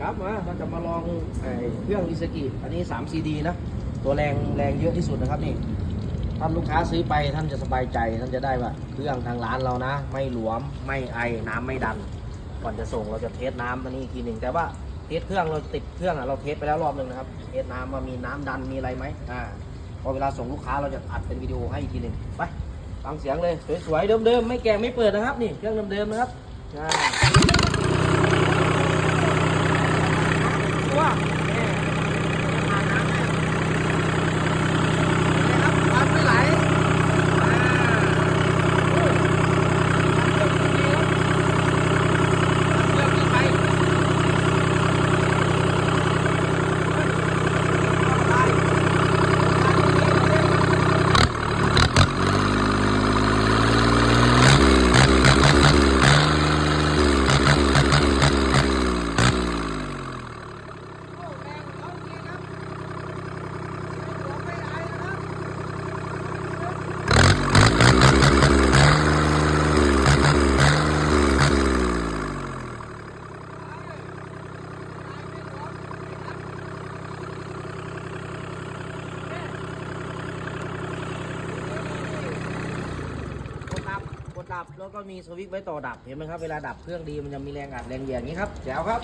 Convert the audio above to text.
ครับมาเราจะมาลองไอ้เครื่องอิสกิอันนี้3 CD นะ ตัวแรงแรงเยอะที่สุดนะครับนี่ท่านลูกค้าซื้อไปท่านจะสบายใจท่านจะได้ว่าเครื่องทางร้านเรานะ ไม่หลวมไม่ไอน้ำไม่ดัน ก่อนจะส่งเราจะเทสน้ำอันนี้อีกทีหนึ่งแต่ว่าเทสเครื่องเราติดเครื่องอะเราเทสไปแล้วรอบหนึ่งนะครับเทสน้ำว่ามีน้ำดันมีอะไรไหมอ่าพอเวลาส่งลูกค้าเราจะอัดเป็นวิดีโอให้อีกทีหนึ่งไปฟังเสียงเลยสวยๆเดิมๆไม่แกงไม่เปิดนะครับ นี่เครื่องเดิมๆนะครับอ่าแม่ผ่านน้ำแม่นะครับควันไม่ไหลอ่าโอ้ยควันเยอะจริงๆครับควันเยอะจริงไปเฮ้ยอะไรโอ้แรงเขาจริงครับหัวไม่ไหลนะครับ ก ดดับกดดับแล้วก็มีสวิตช์ไว้ต่อดับเห็นไหมครับเวลาดับเครื่องดีมันจะมีแรงอัดแรงเหวี่ยงอย่างนี้ครับแจ๋วครับ